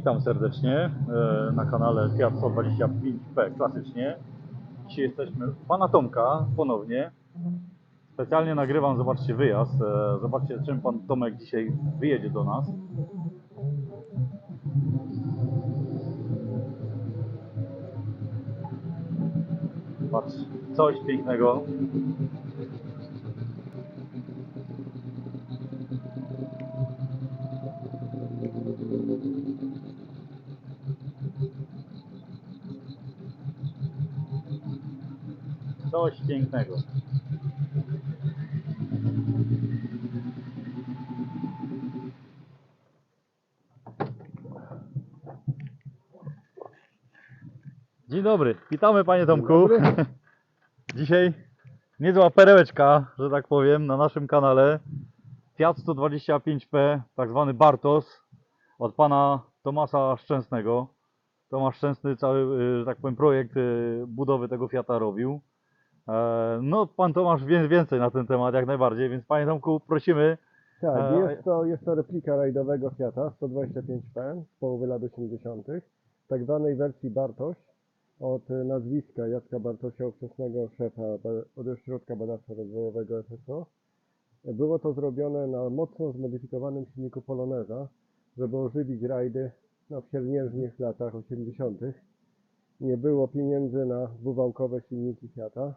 witam serdecznie e, na kanale Fiat 125P klasycznie. Dzisiaj jesteśmy u pana Tomka ponownie. Specjalnie nagrywam, zobaczcie wyjazd. E, Zobaczcie czym pan Tomek dzisiaj wyjedzie do nas. Patrz, coś pięknego. Coś pięknego. Dzień dobry, witamy panie Tomku. dobry. Dzisiaj niezła perełeczka, że tak powiem, na naszym kanale. Fiat 125P, tak zwany Bartos, od pana Tomasa Szczęsnego. Tomasz Szczęsny cały, y, że tak powiem, projekt y, budowy tego Fiata robił. E, No, pan Tomasz wie więcej na ten temat, jak najbardziej, więc panie Tomku, prosimy. Tak, E, jest to, jest to replika rajdowego Fiata 125P z połowy lat 80., tak zwanej wersji Bartoś od nazwiska Jacka Bartosia, ówczesnego szefa od Ośrodka Badawczo-Rozwojowego FSO. Było to zrobione na mocno zmodyfikowanym silniku Poloneza, żeby ożywić rajdy no, w siermiężnych latach 80. Nie było pieniędzy na dwuwałkowe silniki Fiata.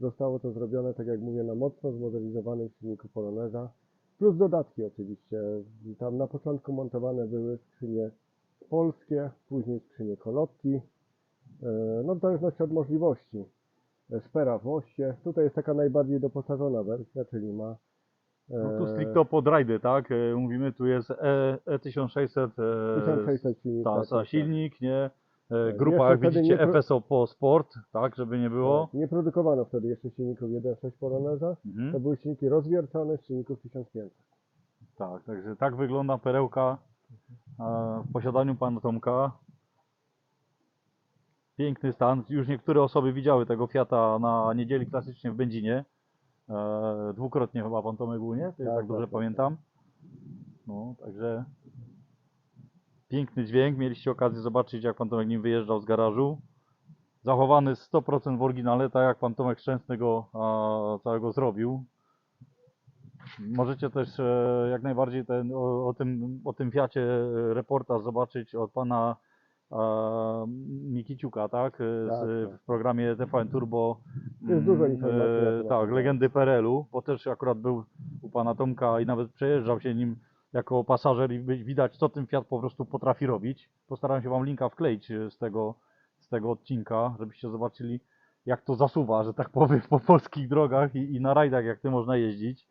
Zostało to zrobione, tak jak mówię, na mocno zmodernizowanym silniku Poloneza. Plus dodatki oczywiście. Tam na początku montowane były skrzynie polskie, później skrzynie kolotki. E, No w zależności od możliwości. Szpera w oście. Tutaj jest taka najbardziej doposażona wersja, czyli ma... e, No tu stricto pod rajdy, tak? E, Mówimy, tu jest E, E1600 e, 1600 silnik. ta, tak, ta tak, silnik, nie? E, Tak, Grupa, jeszcze widzicie, pro- FSO po Sport, tak? Żeby nie tak. było. Nie produkowano wtedy jeszcze silników 1.6 Poloneza. Mhm. To były silniki rozwiercone z silników 1500. Tak, także tak wygląda perełka e, w posiadaniu pana Tomka. Piękny stan. Już niektóre osoby widziały tego Fiata na niedzieli klasycznie w Będzinie. E, dwukrotnie chyba pan Tomek był, nie? Tak, Tak, tak tak, dobrze tak. pamiętam. No, także piękny dźwięk. Mieliście okazję zobaczyć, jak pan Tomek nim wyjeżdżał z garażu. Zachowany 100% w oryginale, tak jak pan Tomek Szczęsny go a, całego zrobił. Możecie też e, jak najbardziej ten, o, o, tym, o tym Fiacie e, reportaż zobaczyć od pana e, Mikiciuka, tak? E, Z, Tak, tak. W programie TVN Turbo. Jest dużo informacji temat Tak, tego. legendy PRL-u, bo też akurat był u pana Tomka i nawet przejeżdżał się nim jako pasażer i wi- widać, co ten Fiat po prostu potrafi robić. Postaram się wam linka wkleić e, z tego, z tego odcinka, żebyście zobaczyli, jak to zasuwa, że tak powiem, po polskich drogach i, i na rajdach, jak tym można jeździć.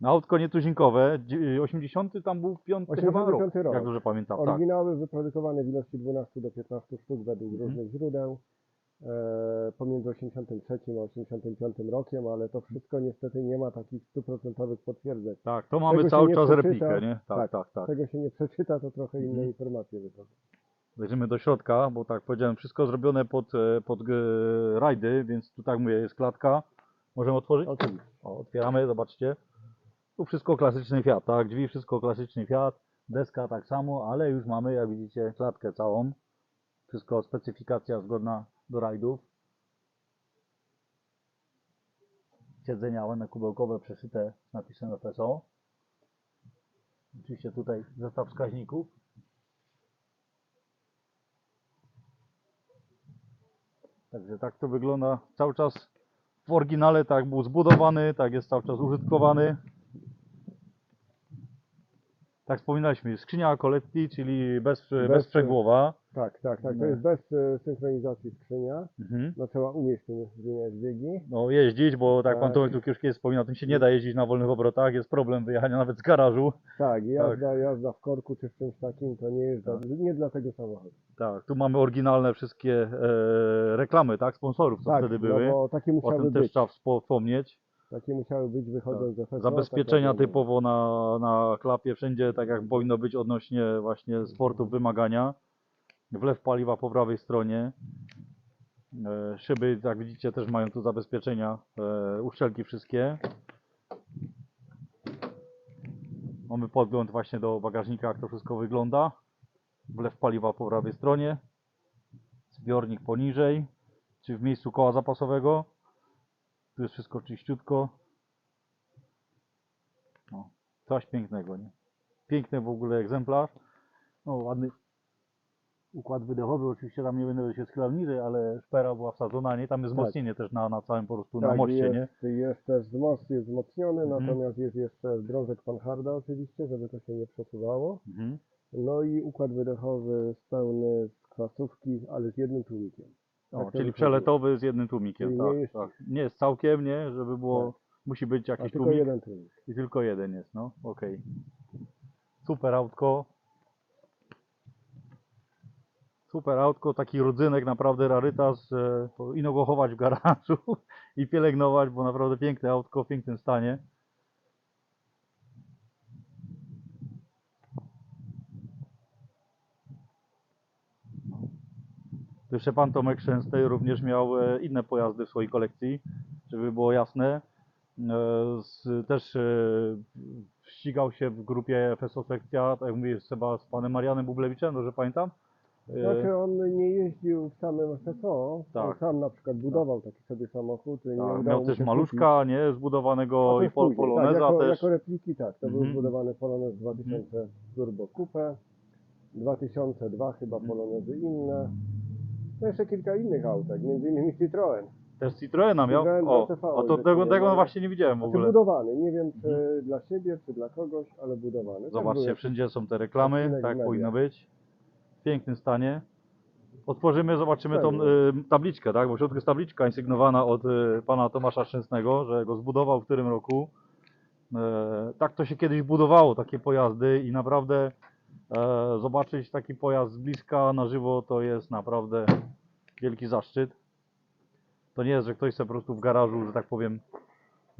Na autko nietuzinkowe, dzie- 80 tam był piąty chyba rok, 85 rok. jak dobrze pamiętam, tak. Oryginały wyprodukowane w ilości 12 do 15 sztuk według Mhm. różnych źródeł. E, pomiędzy 83 a 85 rokiem, ale to wszystko niestety nie ma takich stuprocentowych potwierdzeń. Tak, to mamy Tego cały czas przeczyta. replikę, nie? Tak, Tak. tak, tak. Tego się nie przeczyta, to trochę inne Mhm. informacje wychodzą. Wejdziemy do środka, bo tak powiedziałem, wszystko zrobione pod, e, pod e, rajdy, więc tu tak mówię, jest klatka. Możemy otworzyć? Oczywiście. O, otwieramy, zobaczcie. Tu wszystko klasyczny Fiat, tak? Drzwi wszystko klasyczny Fiat, deska tak samo, ale już mamy, jak widzicie, klatkę całą. Wszystko specyfikacja zgodna do rajdów. Siedzenia ładne kubełkowe przeszyte z napisem FSO. Oczywiście tutaj zestaw wskaźników. Także tak to wygląda cały czas w oryginale, tak był zbudowany, tak jest cały czas użytkowany. Tak wspominaliśmy, skrzynia Coletti, czyli bez, Bez- bezprzegłowa. Tak, tak, tak. No. To jest bez e, synchronizacji skrzynia. Mhm. No trzeba umieć tym zmieniać biegi. No jeździć, bo tak, pan Tak. Tomek tu już kiedyś wspominał, tym się nie da jeździć na wolnych obrotach, jest problem wyjechania nawet z garażu. Tak, jazda, jazda w korku czy w czymś takim to nie jest Tak. dla- nie dla tego samochodu. Tak, tu mamy oryginalne wszystkie e, reklamy, tak, sponsorów, co tak, wtedy były. No bo takie o musiały tym też być. trzeba wspo- wspomnieć. Takie musiały być wychodząc z FSO. Zabezpieczenia tak typowo na, na klapie, wszędzie tak jak powinno być odnośnie właśnie sportów wymagania. Wlew paliwa po prawej stronie. E, Szyby, jak widzicie, też mają tu zabezpieczenia, e, uszczelki wszystkie. Mamy podgląd właśnie do bagażnika, jak to wszystko wygląda. wlew paliwa po prawej stronie, zbiornik poniżej, czy w miejscu koła zapasowego. Tu jest wszystko czyściutko. No, coś pięknego, nie? Piękny w ogóle egzemplarz. No, ładny układ wydechowy, oczywiście tam nie będę się schylał niżej, ale szpera była wsadzona, nie? Tam jest Tak. wzmocnienie też na, na całym po prostu, na Tak, moście, nie? jest, jest też most jest wzmocniony, Mhm. natomiast jest jeszcze drążek Panharda oczywiście, żeby to się nie przesuwało. Mhm. No i układ wydechowy pełny z kwasówki, ale z jednym tłumikiem. O, Tak czyli przeletowy z jednym tłumikiem, tak, nie jest- tak. Nie jest całkiem, nie? Żeby było, Tak. musi być A jakiś tylko tłumik jeden tłumik. i tylko jeden jest, no, okej. Super autko. Super autko, taki rodzynek, naprawdę rarytas. E, to ino go chować w garażu i pielęgnować, bo naprawdę piękne autko, w pięknym stanie. Jeszcze pan Tomek Szczęsny również miał e, inne pojazdy w swojej kolekcji, żeby było jasne. E, też e, ścigał się w grupie FSO Sekcja, tak jak mówię, chyba z panem Marianem Bublewiczem, dobrze pamiętam? Znaczy on nie jeździł w samym FSO, Tak. on sam na przykład budował taki sobie samochód. Nie tak, miał też maluszka, nie, kupić. zbudowanego A to i pol, później, Poloneza tak, jako, też. jako repliki tak, to był Mhm. zbudowany Polonez 2000 Turbo Coupe, 2002 chyba Mhm. Polonezy inne. No jeszcze kilka innych autek, między innymi Citroen. Też Citroena miał? Citroen O, 2CV, o to tego, tego ma- właśnie nie widziałem w Znaczy ogóle. budowany, nie wiem czy Mhm. dla siebie, czy dla kogoś, ale budowany. Tak Zobaczcie, były- wszędzie są te reklamy, odcinek tak powinno być. W pięknym stanie. Otworzymy, zobaczymy tą Pewnie. y, tabliczkę, tak? Bo w środku jest tabliczka insygnowana od y, pana Tomasza Szczęsnego, że go zbudował w którym roku. E, tak to się kiedyś budowało, takie pojazdy i naprawdę zobaczyć taki pojazd z bliska na żywo to jest naprawdę wielki zaszczyt. To nie jest, że ktoś sobie po prostu w garażu, że tak powiem,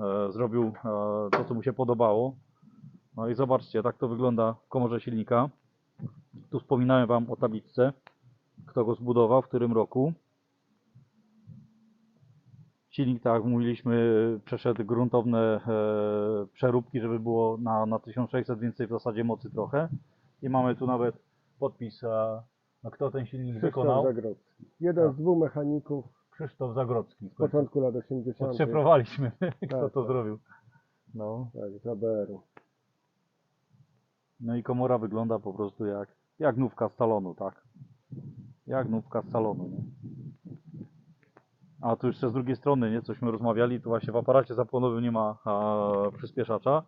e, zrobił e, to, co mu się podobało. No i zobaczcie, tak to wygląda w komorze silnika. Tu wspominałem Wam o tabliczce, kto go zbudował, w którym roku. Silnik, tak jak mówiliśmy, przeszedł gruntowne e, przeróbki, żeby było na, na 1600 więcej w zasadzie mocy trochę. I mamy tu nawet podpis, no kto ten silnik Krzysztof wykonał. Zagrodzki. Jeden Tak. z dwóch mechaników Krzysztof Zagrodzki. z początku lat 80. Odszyfrowaliśmy, kto Tak, to tak. zrobił. No. Tak, z ABR-u. No i komora wygląda po prostu jak, jak nówka z salonu, tak? Jak nówka z salonu, nie? A tu jeszcze z drugiej strony, nie? Cośmy rozmawiali, tu właśnie w aparacie zapłonowym nie ma a, przyspieszacza,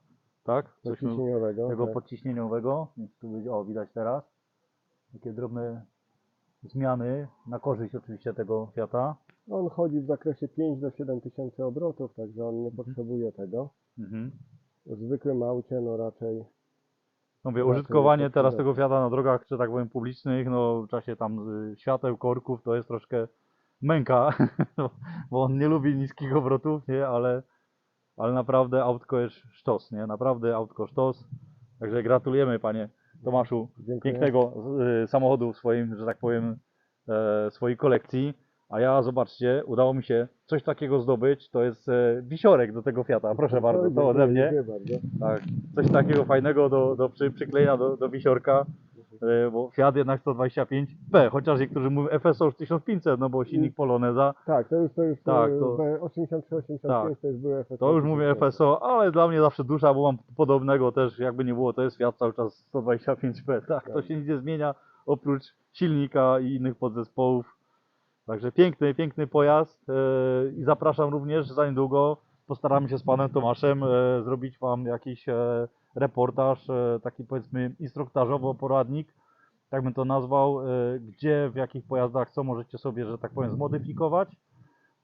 tak? Cośmy, Ciśnieniowego. tego tak. podciśnieniowego, więc tu będzie, o widać teraz. Takie drobne zmiany, na korzyść oczywiście tego Fiata. On chodzi w zakresie 5 do 7 tysięcy obrotów, także on nie potrzebuje tego. Mhm. W zwykłym aucie no raczej No Mówię, użytkowanie teraz tego Fiata na drogach, że tak powiem, publicznych, no w czasie tam y, świateł, korków, to jest troszkę męka, bo on nie lubi niskich obrotów, nie, ale, ale naprawdę autko jest sztos, nie, naprawdę autko sztos. Także gratulujemy panie Tomaszu dziękuję. pięknego y, samochodu w swoim, że tak powiem, e, swojej kolekcji. A ja, zobaczcie, udało mi się coś takiego zdobyć, to jest e, wisiorek do tego Fiata, proszę bardzo, to ode mnie. dziękuję bardzo. Tak, coś takiego fajnego do, do przy, przyklejenia do, do wisiorka, bo Fiat jednak 125P, chociaż niektórzy mówią FSO już 1500, no bo silnik Poloneza, Tak, to już to już Tak, e, to- w 83, 85 tak. to już były FSO. to już mówię FSO, ale dla mnie zawsze dusza, bo mam podobnego też, jakby nie było, to jest Fiat cały czas 125P, tak, to Tak. się nic nie zmienia oprócz silnika i innych podzespołów. Także piękny, piękny pojazd e, i zapraszam również za niedługo. Postaramy się z panem Tomaszem e, zrobić wam jakiś e, reportaż, e, taki powiedzmy instruktażowo-poradnik, tak bym to nazwał, e, gdzie, w jakich pojazdach, co możecie sobie, że tak powiem, zmodyfikować.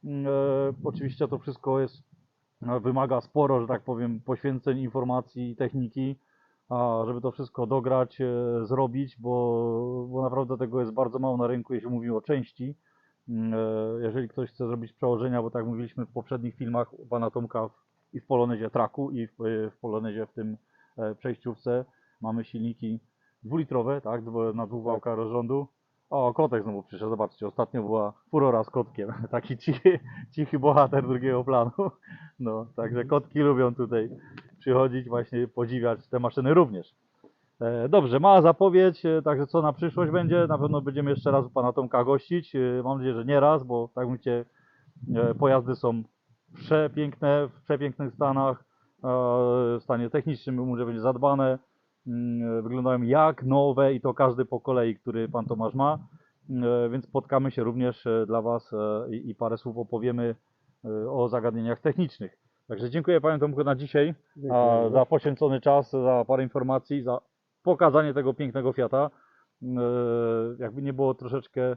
Mm, E, oczywiście to wszystko jest, wymaga sporo, że tak powiem, poświęceń, informacji i techniki, żeby to wszystko dograć, zrobić, bo, bo naprawdę tego jest bardzo mało na rynku, jeśli mówimy o części. Mm, Jeżeli ktoś chce zrobić przełożenia, bo tak mówiliśmy w poprzednich filmach u pana Tomka i w Polonezie Traku i w, w Polonezie w tym przejściówce mamy silniki dwulitrowe, tak, na dwóch wałkach rozrządu. O, kotek znowu przyszedł, zobaczcie, ostatnio była furora z kotkiem, taki cichy, cichy bohater drugiego planu. No, także kotki lubią tutaj przychodzić, właśnie podziwiać te maszyny również. E, Dobrze, mała zapowiedź, e, także co na przyszłość będzie? Na pewno będziemy jeszcze raz u pana Tomka gościć. E, Mam nadzieję, że nie raz, bo tak mówicie, e, pojazdy są przepiękne, w przepięknych stanach, e, w stanie technicznym może będzie zadbane, Mm, wyglądają jak nowe i to każdy po kolei, który pan Tomasz ma, E, więc spotkamy się również e, dla was e, i i parę słów opowiemy o zagadnieniach technicznych. Także dziękuję panu Tomku na dzisiaj Dziękuję. za poświęcony czas, za parę informacji, za pokazanie tego pięknego Fiata. Jakby nie było troszeczkę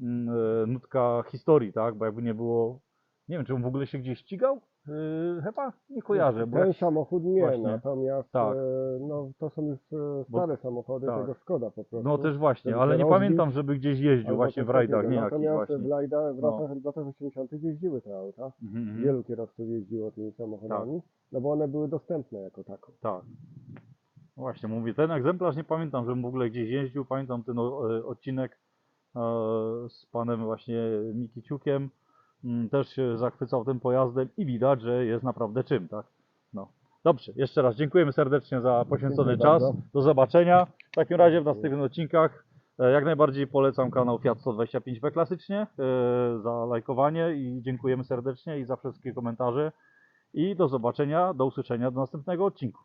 mm, nutka historii, tak? Bo jakby nie było, nie wiem, czy on w ogóle się gdzieś ścigał? E, Chyba nie kojarzę. Bo Ten samochód nie, Właśnie. natomiast Tak. e, no, to są już e, Bo- stare samochody, tak. tego szkoda po prostu. no też właśnie, ale nie rozbić, pamiętam, żeby gdzieś jeździł właśnie w rajdach, nie Natomiast w, Lajda, w No. latach, w latach 80. jeździły te auta. Mhm, mhm. Wielu kierowców jeździło tymi samochodami, no bo one były dostępne jako tako. Tak. No Właśnie, mówię, ten egzemplarz nie pamiętam, żebym w ogóle gdzieś jeździł. Pamiętam ten o- e, odcinek e, z panem właśnie Mikiciukiem. Mm, Też się zachwycał tym pojazdem i widać, że jest naprawdę czym, tak? No. Dobrze, jeszcze raz dziękujemy serdecznie za poświęcony Dziękuję czas. bardzo. Do zobaczenia. W takim razie w następnych odcinkach e, jak najbardziej polecam kanał Fiat 125W klasycznie e, za lajkowanie i dziękujemy serdecznie i za wszystkie komentarze. I do zobaczenia, do usłyszenia do następnego odcinku.